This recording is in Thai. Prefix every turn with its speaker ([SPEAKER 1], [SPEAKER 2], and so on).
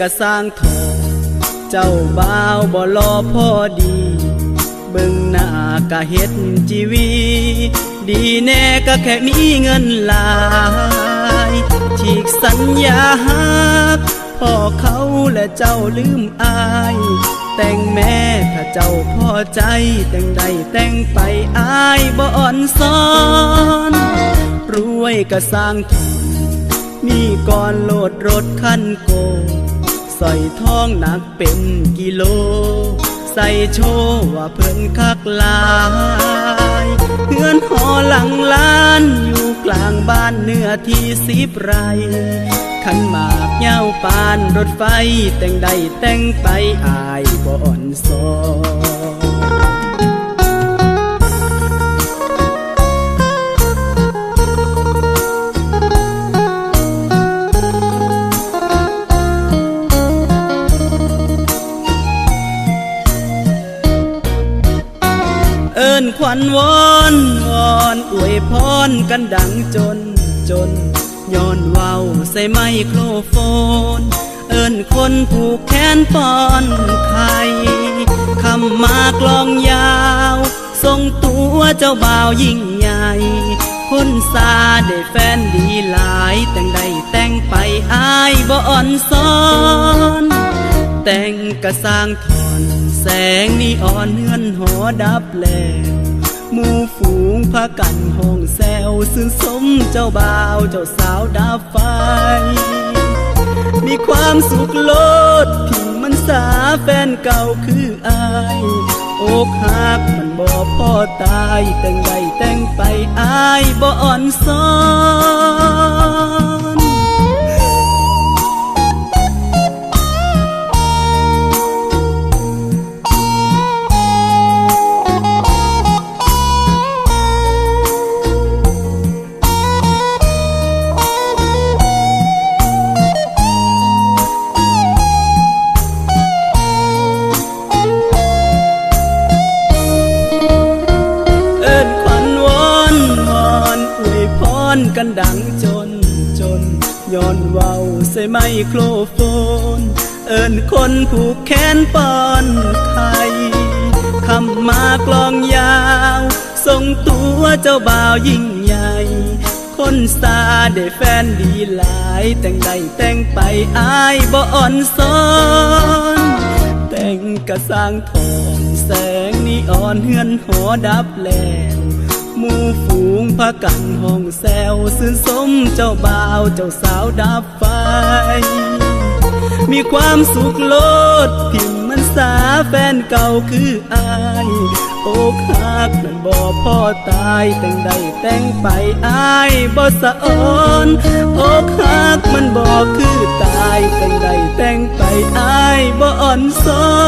[SPEAKER 1] กระสร้างทองเจ้าบ่าวบ่รอพอดี เบิ่งหน้ากะเฮ็ดจีวี ดีแน่ก็แค่มีเงินหลายฉีกสัญญาฮักพ่อเขาและเจ้าลืมอาย แต่งแม่ถ้าเจ้าพอใจ แต่งใดแต่งไปอายบ่อ่อนซ้อน รวยก็สร้างทองมีก่อนโหลดรถคันโก ใส่ทองหนักเป็นกิโล ใส่โชว์ว่าเพิ่นคักลายเพื่อนหอหลังล้านอยู่กลางบ้านเนื้อที่สิบไรขันหมากเย้าปานรถไฟแต่งใดแต่งไปอายบ่อ่อนซอ นเอิ้นขวัญวอนวอนอวยพรกันดังจนจนย้อนเว้าใส่ไมโครโฟน เอิ้นคนผูกแขนปอนไข่คำมากลองยาวทรงตัวเจ้าบ่าวยิ่งใหญ่ คนซาได้แฟนดีหลาย แต่งใดแต่งไปอายบ่อ่อนซ้อน แต่งกระสร้างถ อนแสงนีอ่อนเฮือนหอดับแล้วหมู่ฝูงพากันห้องแซวซึ่งสมเจ้าบ่าวเจ้าสาวดับไฟ มีความสุขโลดที่มันสาแฟนเก่าคืออายอกหักมันบ่พ่อตายแต่งใดแต่งไปอายบ่อ่อนซ้อน วยพรกันดังจนจนย้อนเว้าใส่ไมโครโฟน เอิ้นคนผูกแขนปอนไข่คำมากลองยาวทรงตัวเจ้าบ่าวยิ่งใหญ่ คนสาได้แฟนดีหลาย แต่งใดแต่งไปอายบ่อ่อนซ้อนแต่งกระสร้างทองแสงนีอ่อนเฮือนหอดับแล้ว มูฝูงพากันห้องแซวซื่นสมเจ้าบ่าวเจ้าสาวดับไฟ มีความสุขโลดทิมมันสาแฟนเก่าคืออายอกหักมันบ่พ่อตายแต่งใดแต่งไปอายบ่สะอ่อนอกหักมันบ่คือตายแต่งใดแต่งไปอายบ่อ่อนซ้อน